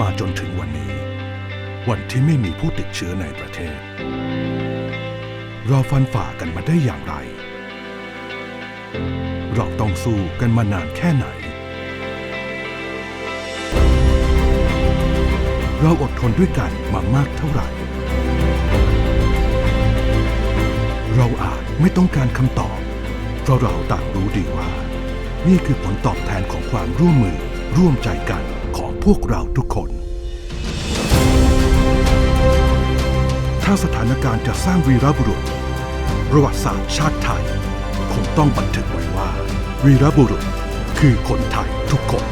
มาจนถึงวันนี้ วันที่ไม่มีผู้ติดเชื้อในประเทศ เราฟันฝ่ากันมาได้อย่างไร เราต้องสู้กันมานานแค่ไหน เราอดทนด้วยกันมามากเท่าไหร่ เราอาจไม่ต้องการคำตอบ เพราะเราต่างรู้ดีว่า นี่คือผลตอบแทนของความร่วมมือร่วมใจกัน ของพวกเราทุกคน ถ้าสถานการณ์จะสร้างวีรบุรุษ ประวัติศาสตร์ชาติไทย คงต้องบันทึกไว้ว่า วีรบุรุษคือคนไทยทุกคน